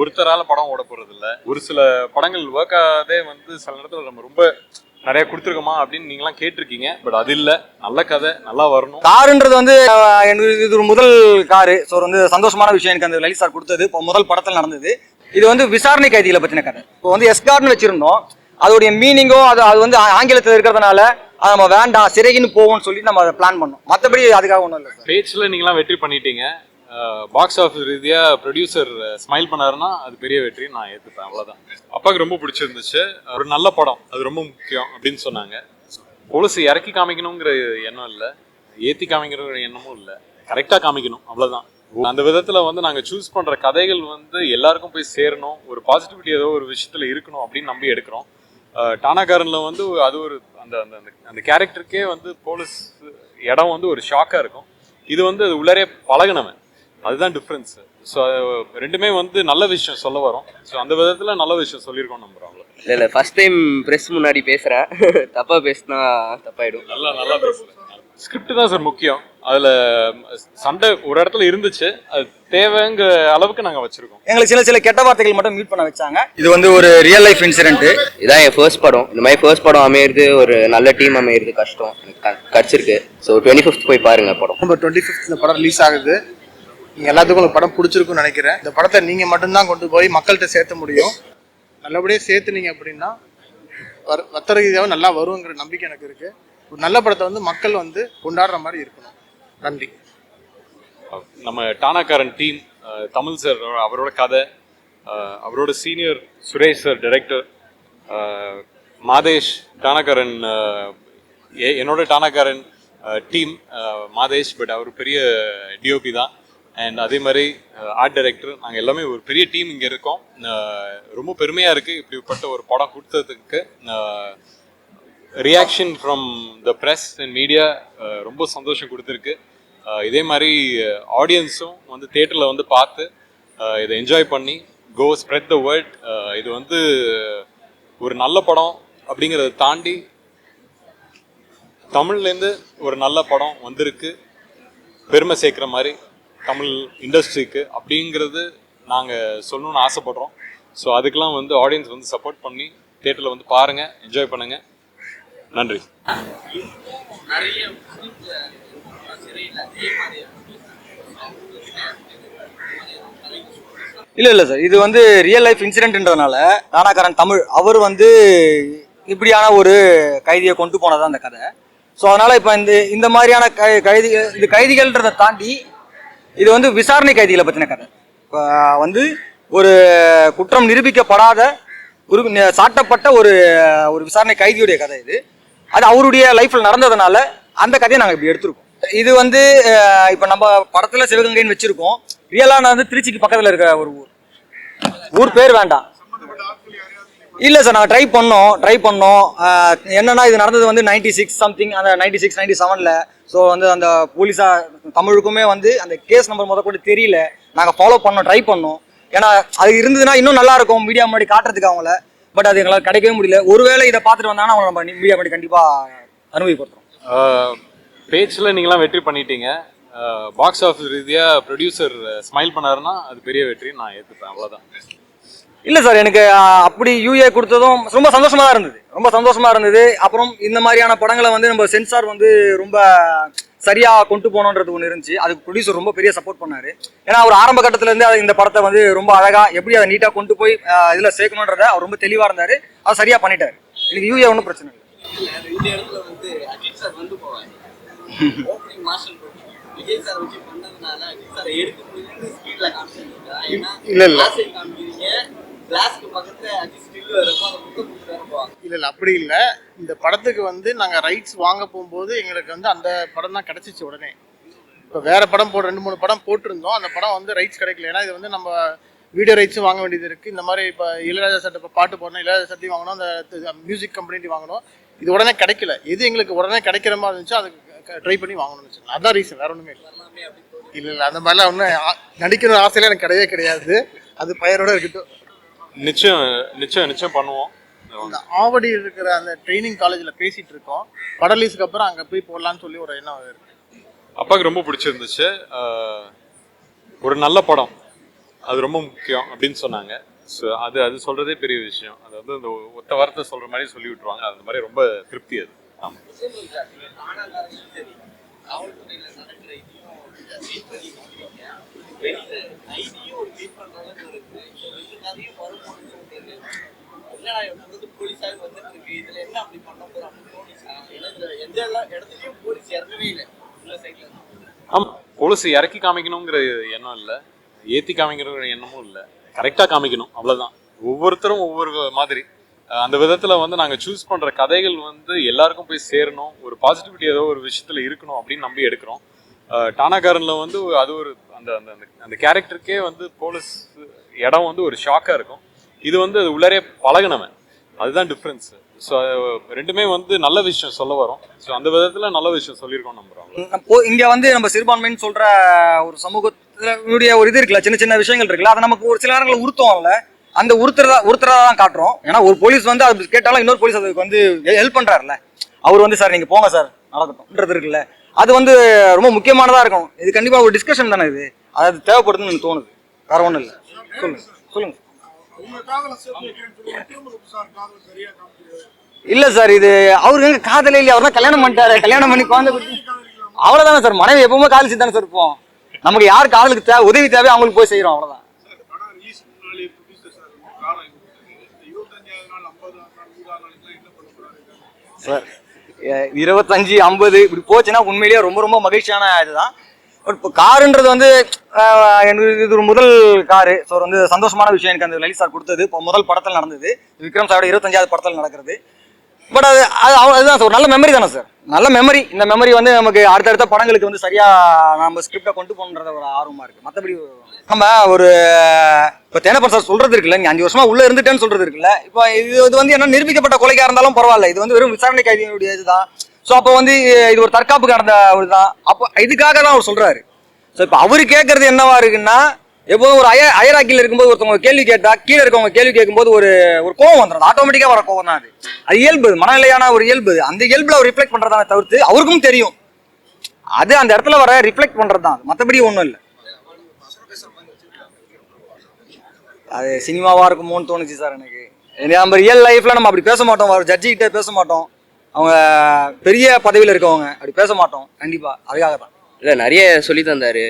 ஒருத்தரால படம் ஓட போறது இல்ல ஒரு சில படங்கள் ஒர்க் ஆகாதே வந்து சில நேரத்துல நம்ம ரொம்ப நிறைய கொடுத்துருக்கோமா அப்படின்னு நீங்களாம் கேட்டிருக்கீங்க. பட் அது இல்ல. நல்ல கதை நல்லா வரணும். காருன்றது வந்து எனக்கு இது ஒரு முதல் காரு. ஸோ வந்து சந்தோஷமான விஷயம் எனக்கு அந்த லலித் சார் கொடுத்தது. இப்போ முதல் படத்தில் நடந்தது. இது வந்து விசாரணை கைதிகளை பற்றின கதை. இப்போ வந்து எஸ்கார்ட்னு வச்சிருந்தோம். அதோடைய மீனிங்கோ அது அது வந்து ஆ- ஆங்கிலத்தில் இருக்கிறதுனால அது நம்ம வேண்டாம் சிறைக்குன்னு போவோம்னு சொல்லி நம்ம அதை பிளான் பண்ணோம். மற்றபடி அதுக்காக ஒன்றும் இல்லை சார். பேஜ்ல நீங்களாம் வெற்றி பண்ணிட்டீங்க. பாக்ஸ் ஆஃபீஸ் ரீதியாக ப்ரொடியூசர் ஸ்மைல் பண்ணாருன்னா அது பெரிய வெற்றி நான் ஏற்றுப்பேன் அவ்வளோதான் அப்பாவுக்கு ரொம்ப பிடிச்சிருந்துச்சு. ஒரு நல்ல படம் அது ரொம்ப முக்கியம் அப்படின்னு சொன்னாங்க. கொலுசு இறக்கி காமிக்கணுங்கிற எண்ணம் இல்லை. ஏற்றி காமிக்கிற எண்ணமும் இல்லை. கரெக்டாக காமிக்கணும் அவ்வளோதான் அந்த விதத்தில் வந்து நாங்கள் சூஸ் பண்ணுற கதைகள் வந்து எல்லாருக்கும் போய் சேரணும் ஒரு பாசிட்டிவிட்டி ஏதோ ஒரு விஷயத்தில் இருக்கணும் அப்படின்னு நம்பி எடுக்கிறோம். டானாகாரனில் வந்து அது ஒரு அந்த அந்த அந்த- அந்த கேரக்டருக்கே வந்து போலீஸ் இடம் வந்து ஒரு ஷாக்காக இருக்கும். இது வந்து அது உள்ளரே பழகுனவன். அதுதான் டிஃப்ரென்ஸ் ஸோ ரெண்டுமே வந்து நல்ல விஷயம் சொல்ல வரோம். ஸோ அந்த விதத்துல நல்ல விஷயம் சொல்லியிருக்கோம் நம்புறோம் இல்லை இல்லை ஃபர்ஸ்ட் டைம் ப்ரெஸ் முன்னாடி பேசுகிறேன் தப்பாக பேசினா தப்பாயிடும். நல்லா நல்லா பேசுறேன் ஸ்கிரிப்ட் தான் சார் முக்கியம். அதுல சண்டை ஒரு இடத்துல இருந்துச்சு. அது தேவைங்கிற அளவுக்கு நாங்க வச்சிருக்கோம். எங்களுக்கு சில சில கெட்ட வார்த்தைகள் மட்டும் மியூட் பண்ண வச்சாங்க. இது வந்து ஒரு ரியல் லைஃப் இன்சிடென்ட் இதான் என் ஃபர்ஸ்ட் படம். இந்த மாதிரி ஃபர்ஸ்ட் படம் அமையிறது ஒரு நல்ல டீம் அமையிறது கஷ்டம். எனக்கு கிடைச்சிருக்கு. ஸோ டுவெண்ட்டி ஃபிஃப்த் போய் பாருங்க படம். நவம்பர் டுவெண்ட்டி ஃபிஃப்த் இந்த படம் ரிலீஸ் ஆகுது. நீங்கள் எல்லாத்துக்கும் உங்களுக்கு படம் பிடிச்சிருக்குன்னு நினைக்கிறேன். இந்த படத்தை நீங்கள் மட்டும்தான் கொண்டு போய் மக்கள்கிட்ட சேர்த்த முடியும். நல்லபடியாக சேர்த்துனீங்க அப்படின்னா வர வர்த்தக ரீதியாகவும் நல்லா வருங்கிற நம்பிக்கை எனக்கு இருக்குது ஒரு நல்ல படத்தை வந்து மக்கள் வந்து கொண்டாடுற மாதிரி இருக்கணும். நன்றி. நம்ம டானாக்காரன் டீம் தமிழ் சார் அவரோட கதை அவரோட senior Suresh sir director Madhesh Taanakkaran என்னோட டானாக்காரன் டீம் மாதேஷ் பட் அவர் பெரிய டிஓபி தான். அண்ட் அதே மாதிரி ஆர்ட் டைரக்டர் நாங்கள் எல்லாமே ஒரு பெரிய டீம் இங்கே இருக்கோம். Uh, ரொம்ப பெருமையாக இருக்குது இப்படிப்பட்ட ஒரு படம் கொடுத்ததுக்கு reaction from the press and media ரொம்ப சந்தோஷம் கொடுத்துருக்கு. Uh, இதே மாதிரி uh, ஆடியன்ஸும் வந்து தேட்டரில் வந்து பார்த்து இதை என்ஜாய் பண்ணி கோ ஸ்ப்ரெட் த வேர்ல்ட் இது வந்து ஒரு நல்ல படம் அப்படிங்கிறத தாண்டி தமிழ்லேருந்து ஒரு நல்ல படம் வந்திருக்கு. பெருமை சேர்க்குற மாதிரி தமிழ் இண்டஸ்ட்ரிக்கு அப்படிங்கிறது நாங்கள் சொல்லணும்னு ஆசைப்படுறோம். ஸோ அதுக்கெல்லாம் வந்து ஆடியன்ஸ் வந்து சப்போர்ட் பண்ணி தேட்டரில் வந்து பாருங்கள் என்ஜாய் பண்ணுங்கள் நன்றி. நிறைய இல்லை சார் இது வந்து ரியல் லைஃப் இன்சிடென்ட்ன்றதுனால தானாக்காரன் தமிழ் அவர் வந்து இப்படியான ஒரு கைதியை கொண்டு போனதான் அந்த கதை. ஸோ அதனால் இப்போ இந்த இந்த மாதிரியான கை கைதிகள் இது கைதிகள்ன்றதை தாண்டி இது வந்து விசாரணை கைதிகளை பற்றின கதை. இப்போ வந்து ஒரு குற்றம் நிரூபிக்கப்படாத ஒரு சாட்டப்பட்ட ஒரு ஒரு விசாரணை கைதியுடைய கதை இது. அது அவருடைய லைஃப்பில் நடந்ததுனால அந்த கதையை நாங்கள் இப்படி எடுத்திருக்கோம். இது வந்து இப்போ நம்ம படத்தில் சிவகங்கைன்னு வச்சுருக்கோம். ரியலான வந்து திருச்சிக்கு பக்கத்தில் இருக்கிற ஒரு ஊர். ஊர் பேர் வேண்டாம். இல்லை சார் நாங்கள் ட்ரை பண்ணோம் ட்ரை பண்ணோம். என்னென்னா இது நடந்தது வந்து நைன்டி சிக்ஸ் சம்திங் அந்த நைன்டி சிக்ஸ் நைன்டி செவனில் ஸோ வந்து அந்த போலீஸாக தமிழுக்குமே வந்து அந்த கேஸ் நம்பர் முத கூட தெரியல. நாங்கள் ஃபாலோ பண்ணோம் ட்ரை பண்ணோம். ஏன்னா அது இருந்ததுன்னா இன்னும் நல்லா இருக்கும் மீடியா முன்னாடி காட்டுறதுக்கு அவங்கள. பட் அது எங்களால் கிடைக்கவே முடியல. ஒருவேளை இதை பார்த்துட்டு வந்தாங்கன்னா அவங்கள நம்ம மீடியா முன்னாடி கண்டிப்பாக அனுமதிப்படுத்துறோம் பேச்சில் நீங்களாம் வெற்றி பண்ணிட்டீங்க. பாக்ஸ் ஆஃபீஸ் ரீதியாக ப்ரொடியூசர் ஸ்மைல் பண்ணாருன்னா அது பெரிய வெற்றி. நான் ஏற்றுப்பேன் அவ்வளோதான் இல்லை சார் எனக்கு அப்படி யூஏ கொடுத்ததும் ரொம்ப சந்தோஷமா தான் இருந்தது. ரொம்ப சந்தோஷமா இருந்தது. அப்புறம் இந்த மாதிரியான படங்களை வந்து நம்ம சென்சார் வந்து ரொம்ப சரியா கொண்டு போகணுன்றது ஒன்று இருந்துச்சு. அதுக்கு ப்ரொடியூசர் ரொம்ப பெரிய சப்போர்ட் பண்ணாரு. ஏன்னா அவர் ஆரம்ப கட்டத்துல இருந்து அது இந்த படத்தை வந்து ரொம்ப அழகா எப்படி அதை நீட்டா கொண்டு போய் இதுல சேர்க்கணுன்றத அவர் ரொம்ப தெளிவா இருந்தாரு. அதை சரியா பண்ணிட்டாரு. எனக்கு யூஏ ஒன்றும் பிரச்சனை இல்லை. இல்ல, இல்ல. இல்லை இல்லை அப்படி இல்லை. இந்த படத்துக்கு வந்து நாங்கள் ரைட்ஸ் வாங்க போகும்போது எங்களுக்கு வந்து அந்த படம் தான் கிடச்சிச்சு உடனே. இப்போ வேற படம் போட்டு ரெண்டு மூணு படம் போட்டிருந்தோம். அந்த படம் வந்து ரைட்ஸ் கிடைக்கல. ஏன்னா இது வந்து நம்ம வீடியோ ரைட்ஸும் வாங்க வேண்டியது இருக்குது இந்த மாதிரி இப்போ இளையராஜா சட்டை இப்போ பாட்டு போடணும் இளையராஜா சட்டையும் வாங்கணும் அந்த மியூசிக் கம்பெனி வாங்கணும். இது உடனே கிடைக்கல. எது எங்களுக்கு உடனே கிடைக்கிற மாதிரி இருந்துச்சோ அதுக்கு ட்ரை பண்ணி வாங்கணும்னு வச்சுக்கோங்க அதான் ரீசன் வேற ஒன்றுமே இல்லை. இல்லை இல்லை அந்த மாதிரிலாம் ஒன்றும் நடிக்கணும் ஆசையில எனக்கு கிடையவே கிடையாது. அது பையனோட இருக்கட்டும். நிச்சயம் நிச்சயம் நிச்சயம் பண்ணுவோம். இந்த ஆவடி இருக்கிற அந்த ட்ரைனிங் காலேஜில் பேசிட்டு இருக்கோம். படம் ரிலீஸ்க்கு அப்புறம் அங்கே போய் போடலான்னு சொல்லி ஒரு எண்ணம் இருக்கு. அப்பாவுக்கு ரொம்ப பிடிச்சிருந்துச்சு. ஒரு நல்ல படம். அது ரொம்ப முக்கியம் அப்படின்னு சொன்னாங்க. ஸோ அது அது சொல்றதே பெரிய விஷயம். அது வந்து இந்த ஒத்த வார்த்தை சொல்ற மாதிரி சொல்லி விட்டுருவாங்க. அந்த மாதிரி ரொம்ப திருப்தி அது. ஆமாம் காவல்துறையில நடக்கிற இதையும் மீட் பண்ணி காமிக்கிறீங்க வெளியில ஐடியும் ஒரு மீட் பண்ற அளவுக்கு இருக்கு இந்த ரெண்டு கதையும் வரும்போது உங்களுக்கு என்னடா இவங்க வந்து போலீஸாவே வந்துட்டு இருக்கு இதுல என்ன அப்படி பண்ண போறோம் அப்படின்னு தோணுச்சா ஏன்னா இதுல எந்த எல்லா இடத்துலயும் போலீஸ் இறங்கவே இல்லை உள்ள சைட்ல ஆமாம் இறக்கி காமிக்கணுங்கிற எண்ணம் இல்லை. ஏற்றி காமிக்கணுங்கிற எண்ணமும் இல்லை. கரெக்டாக காமிக்கணும். அவ்வளோதான் ஒவ்வொருத்தரும் ஒவ்வொரு மாதிரி. அந்த விதத்தில் வந்து நாங்கள் சூஸ் பண்ணுற கதைகள் வந்து எல்லாருக்கும் போய் சேரணும். ஒரு பாசிட்டிவிட்டி ஏதோ ஒரு விஷயத்தில் இருக்கணும் அப்படின்னு நம்பி எடுக்கிறோம். டானாகாரனில் வந்து அது ஒரு அந்த அந்த அந்த- அந்த கேரக்டருக்கே வந்து போலீஸ் இடம் வந்து ஒரு ஷாக்காக இருக்கும். இது வந்து அது உள்ளரே பழகுனவன். அதுதான் டிஃப்ரென்ஸு ஸோ ரெண்டுமே வந்து நல்ல விஷயம் சொல்ல வரோம். ஸோ அந்த விதத்தில் நல்ல விஷயம் சொல்லியிருக்கோம் நம்புகிறோம் இங்கே வந்து நம்ம சிறுபான்மைன்னு சொல்கிற ஒரு சமூகத்தினுடைய ஒரு இது இருக்குல்ல சின்ன சின்ன விஷயங்கள் இருக்குல்ல அதை நமக்கு ஒரு சில நேரங்களில் உறுத்துவோம்ல அந்த உறுத்துறதா உறுத்துறதா தான் காட்டுறோம். ஏன்னா ஒரு போலீஸ் வந்து அது கேட்டாலும் இன்னொரு போலீஸ் அதுக்கு வந்து ஹெல்ப் பண்ணுறாருல்ல அவர் வந்து சார் நீங்கள் போங்க சார் நடக்கட்டும்ன்றது இருக்குல்ல. அது வந்து ரொம்ப முக்கியமானதாக இருக்கும் இது கண்டிப்பாக ஒரு டிஸ்கஷன் தானே இது. அது தேவைப்படுதுன்னு எனக்கு தோணுது. வேற ஒன்றும் இல்லை. சொல்லுங்கள் சொல்லுங்கள் இல்ல சார் இது அவருக்கு எங்க காதலே இல்லையா? அவர் தான் கல்யாணம் பண்ணிட்டாரு. கல்யாணம் பண்ணி குழந்தை குட்டி அவ்வளவுதானே சார் மனைவி எப்பவுமே காதல் தானே சார் இருப்போம். நமக்கு யார் காதலுக்கு தேவை உதவி தேவை அவங்களுக்கு போய் செய்யறோம் அவ்வளவுதான். சார் இருபத்தஞ்சு ஐம்பது இப்படி போச்சுன்னா உண்மையிலேயே ரொம்ப ரொம்ப மகிழ்ச்சியான இதுதான். இப்போ காருன்றது வந்து எனக்கு இது ஒரு முதல் காரு. ஸோ வந்து சந்தோஷமான விஷயம் எனக்கு அந்த லலித் சார் கொடுத்தது. இப்போ முதல் படத்தில் நடந்தது. விக்ரம் சாரோட இருபத்தஞ்சாவது படத்தில் நடக்கிறது. பட் அது அது அவ- அதுதான் சார் ஒரு நல்ல மெமரி தானே சார் நல்ல மெமரி இந்த மெமரி வந்து நமக்கு அடுத்தடுத்த படங்களுக்கு வந்து சரியா நம்ம ஸ்கிரிப்டை கொண்டு போகணுன்றத ஒரு ஆர்வமா இருக்கு. மற்றபடி நம்ம ஒரு இப்போ தேனப்பர் சார் சொல்றது இருக்குல்ல நீ அஞ்சு வருஷமா உள்ள இருந்துட்டேன்னு சொல்றது இருக்குல்ல இப்போ இது இது வந்து என்ன நிரூபிக்கப்பட்ட கொலைக்கா இருந்தாலும் பரவாயில்ல. இது வந்து வெறும் விசாரணை கைதியினுடைய இதுதான் ஸோ அப்போ வந்து இது ஒரு தற்காப்பு கடந்த அவர் தான். அப்போ இதுக்காக தான் அவர் சொல்கிறாரு ஸோ இப்போ அவர் கேட்கறது என்னவா இருக்குன்னா எப்போதும் ஒரு அய அயராக்கியில் இருக்கும்போது ஒருத்தவங்க கேள்வி கேட்டா கீழே இருக்கவங்க கேள்வி கேட்கும்போது ஒரு ஒரு கோவம் வந்துடும் ஆட்டோமேட்டிக்காக வர கோவம் தான் அது. அது இயல்பு மனநிலையான ஒரு இயல்பு. அந்த இயல்பில் அவர் ரிஃப்ளெக்ட் பண்ணுறதான தவிர்த்து அவருக்கும் தெரியும். அது அந்த இடத்துல வர ரிஃப்ளெக்ட் பண்ணுறது தான். மற்றபடி ஒன்றும் இல்லை. அது சினிமாவாக இருக்குமோன்னு தோணுச்சு சார் எனக்கு. நம்ம ரியல் லைஃப்பில் நம்ம அப்படி பேச மாட்டோம். ஒரு ஜட்ஜி பேச மாட்டோம். அவங்க பெரிய பதவியில் இருக்கவங்க. அப்படி பேச மாட்டோம். கண்டிப்பா. அதுக்காக தான் இல்லை நிறைய சொல்லி தந்தார்.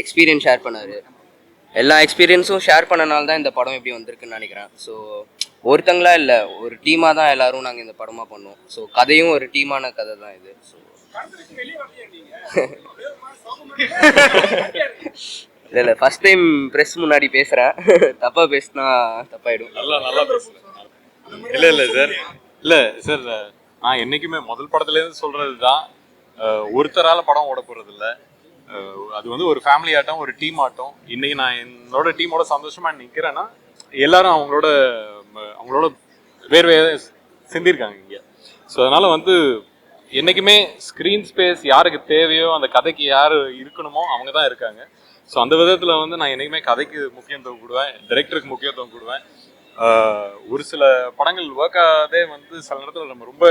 எக்ஸ்பீரியன்ஸ் ஷேர் பண்ணார். எல்லா எக்ஸ்பீரியன்ஸும் ஷேர் பண்ணனால தான் இந்த படம் எப்படி வந்திருக்குன்னு நினைக்கிறேன். ஸோ ஒருத்தங்களா இல்லை ஒரு டீமாக தான் எல்லாரும் நாங்கள் இந்த படமாக பண்ணோம் ஸோ கதையும் ஒரு டீமான கதை தான் இது. ஸோ இல்லை இல்லை ஃபர்ஸ்ட் டைம் ப்ரெஸ் முன்னாடி பேசுகிறேன் தப்பாக பேசினா தப்பாயிடும். நல்லா நல்லா பேசுறேன் இல்ல இல்ல சார் இல்ல சார் நான் என்னைக்குமே முதல் படத்துல இருந்து சொல்றது தான் ஒருத்தரால படம் ஓட போறது இல்ல அது வந்து ஒரு ஃபேமிலி ஆட்டம் ஒரு டீம் ஆட்டம். இன்னைக்கு நான் என்னோட டீமோட சந்தோஷமா நிக்கிறேன்னா எல்லாரும் அவங்களோட அவங்களோட வேர்வையை சிந்திருக்காங்க இங்கே. ஸோ அதனால வந்து என்னைக்குமே ஸ்க்ரீன் ஸ்பேஸ் யாருக்கு தேவையோ அந்த கதைக்கு யார் இருக்கணுமோ அவங்க தான் இருக்காங்க. ஸோ அந்த விதத்தில் வந்து நான் என்னைக்குமே கதைக்கு முக்கியத்துவம் கொடுவேன் டைரக்டருக்கு முக்கியத்துவம் கொடுவேன். ஒரு சில படங்கள் ஒர்க் ஆகாதே வந்து சில நேரத்தில் நம்ம ரொம்ப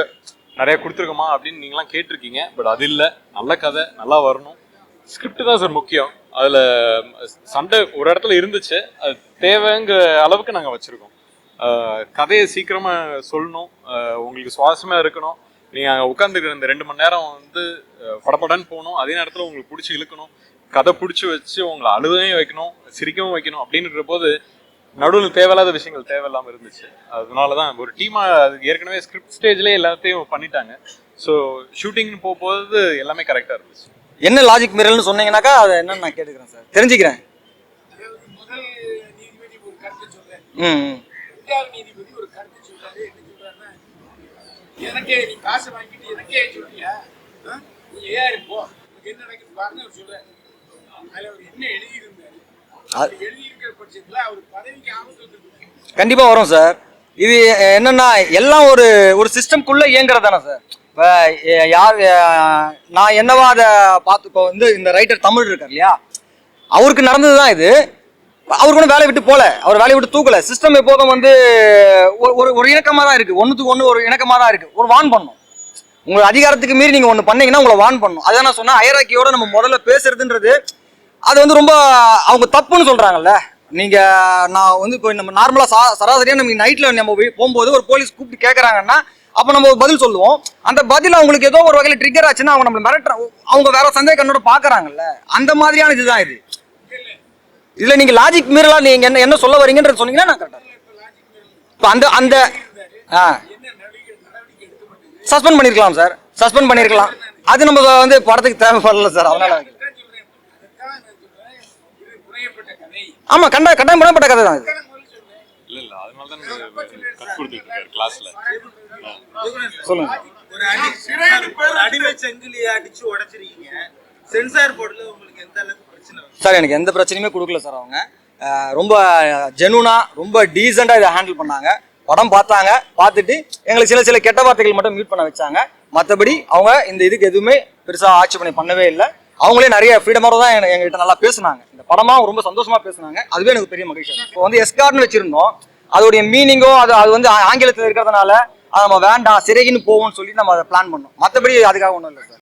நிறைய கொடுத்துருக்கோமா அப்படின்னு நீங்களாம் கேட்டிருக்கீங்க. பட் அது இல்லை. நல்ல கதை நல்லா வரணும். ஸ்கிரிப்ட் தான் சார் முக்கியம். அதில் சண்டை ஒரு இடத்துல இருந்துச்சு. அது தேவைங்கிற அளவுக்கு நாங்கள் வச்சுருக்கோம். கதையை சீக்கிரமாக சொல்லணும். உங்களுக்கு சுவாசமாக இருக்கணும். நீங்கள் அங்கே உட்காந்துருக்கிற இந்த ரெண்டு மணி நேரம் வந்து படப்படன்னு போகணும். அதே நேரத்தில் உங்களுக்கு பிடிச்சி இழுக்கணும். கதை பிடிச்சி வச்சு உங்களை அழுதையும் வைக்கணும் சிரிக்கவும் வைக்கணும். அப்படின்ற போது நடுவில் தேவையில்லாத விஷயங்கள் தேவையில்லாமல் இருந்துச்சு. அதனால தான் ஒரு டீமாக அது ஏற்கனவே ஸ்கிரிப்ட் ஸ்டேஜ்லேயே எல்லாத்தையும் பண்ணிட்டாங்க. ஸோ ஷூட்டிங்னு போகும்போது எல்லாமே கரெக்டாக இருந்துச்சு. என்ன லாஜிக் மீறல்னு சொன்னீங்கன்னாக்கா அதை என்னன்னு நான் கேட்டுக்கிறேன் சார். தெரிஞ்சுக்கிறேன். சொல்றேன் ம் ம். ரெண்டாவது நீதிபதி ஒரு கருத்து சொல்றாரு என்ன சொல்றாருன்னா எனக்கே நீ காசு வாங்கிட்டு எனக்கே சொல்றியா ஏன் போ. உனக்கு என்ன நடக்குது அவர் சொல்றாரு. அதுல அவர் என்ன எழுதியிருந்தாரு? அது- எழுதியிருக்கிற பட்சத்துல அவர் பதவிக்கு ஆபத்து வந்துருக்கு கண்டிப்பா வரும் சார். இது என்னன்னா எல்லாம் ஒரு ஒரு சிஸ்டம்குள்ள இயங்குறது தானே சார். இப்போ யார் நான் என்னவா அதை பார்த்து இப்போ வந்து இந்த ரைட்டர் தமிழ் இருக்கார் இல்லையா? அவருக்கு நடந்தது தான் இது. அவருக்கு ஒன்றும் வேலையை விட்டு போல. அவர் வேலையை விட்டு தூக்கல. சிஸ்டம் எப்போதும் வந்து ஒரு ஒரு இணக்கமாக தான் இருக்கு. ஒன்றுத்துக்கு ஒன்று ஒரு இணக்கமாக தான் இருக்கு. ஒரு வான் பண்ணும். உங்க அதிகாரத்துக்கு மீறி நீங்க ஒன்று பண்ணீங்கன்னா உங்களை வான் பண்ணும். அதான் நான் சொன்னேன் அயராக்கியோட நம்ம முதல்ல பேசுறதுன்றது அது வந்து ரொம்ப அவங்க தப்புன்னு சொல்கிறாங்கல்ல நீங்கள் நான் வந்து இப்போ நம்ம நார்மலாக சா சராசரியாக நம்ம நைட்டில் நம்ம போய் போகும்போது ஒரு போலீஸ் கூப்பிட்டு கேட்குறாங்கன்னா அப்போ நம்ம ஒரு பதில் சொல்லுவோம். அந்த பதில் அவங்களுக்கு ஏதோ ஒரு வகையில் ட்ரிகர் ஆச்சுன்னா அவங்க நம்மளை மிரட்டுற அவங்க வேற சந்தேக கண்ணோட பார்க்குறாங்கல்ல அந்த மாதிரியான இதுதான் இது. இதில் நீங்கள் லாஜிக் மீறலாம் நீங்கள் என்ன என்ன சொல்ல வரீங்கன்றது சொன்னீங்கன்னா நான் கரெக்டாக இப்போ அந்த அந்த ஆ. சஸ்பெண்ட் பண்ணியிருக்கலாம் சார் சஸ்பெண்ட் பண்ணியிருக்கலாம் அது நம்ம வந்து படத்துக்கு தேவைப்படல சார் அதனால அதான் சொல்றேன் அதுக்காக நான் சொல்றேன் இது புனையப்பட்ட கதை ஆமா கண்டா கட்டாயம் பண்ணப்பட்ட கதை தான் இல்ல இல்ல அதனால தான் கட் கொடுத்துட்டு இருக்காரு கிளாஸ்ல சொல்லுங்க. ஒரு அடி ஒரு அடிமை செங்கிலியை அடிச்சு உடைச்சிருக்கீங்க. சென்சார் போர்டுல உங்களுக்கு எந்த அளவுக்கு பிரச்சனை சார் எனக்கு எந்த பிரச்சனையுமே கொடுக்கல சார் அவங்க. ரொம்ப ஜெனுனா ரொம்ப டீசெண்டாக இதை ஹேண்டில் பண்ணாங்க. படம் பார்த்தாங்க பார்த்துட்டு எங்களுக்கு சில சில கெட்ட வார்த்தைகள் மட்டும் மியூட் பண்ண வச்சாங்க. மற்றபடி அவங்க இந்த இதுக்கு எதுவுமே பெருசாக ஆட்சேபனை பண்ணவே இல்லை. அவங்களே நிறைய ஃப்ரீடமாக தான் எங்ககிட்ட நல்லா பேசுனாங்க. இந்த படமாக ரொம்ப சந்தோஷமா பேசுனாங்க. அதுவே எனக்கு பெரிய மகிழ்ச்சி இப்போ வந்து எஸ்கார்ட்னு வச்சிருந்தோம். அதோடைய மீனிங்கோ அது அது வந்து ஆங்கிலத்தில் இருக்கிறதுனால அது நம்ம வேண்டாம் சிறைக்குன்னு போவோம்னு சொல்லி நம்ம அதை பிளான் பண்ணோம். மற்றபடி அதுக்காக ஒன்றும் இல்லை சார்.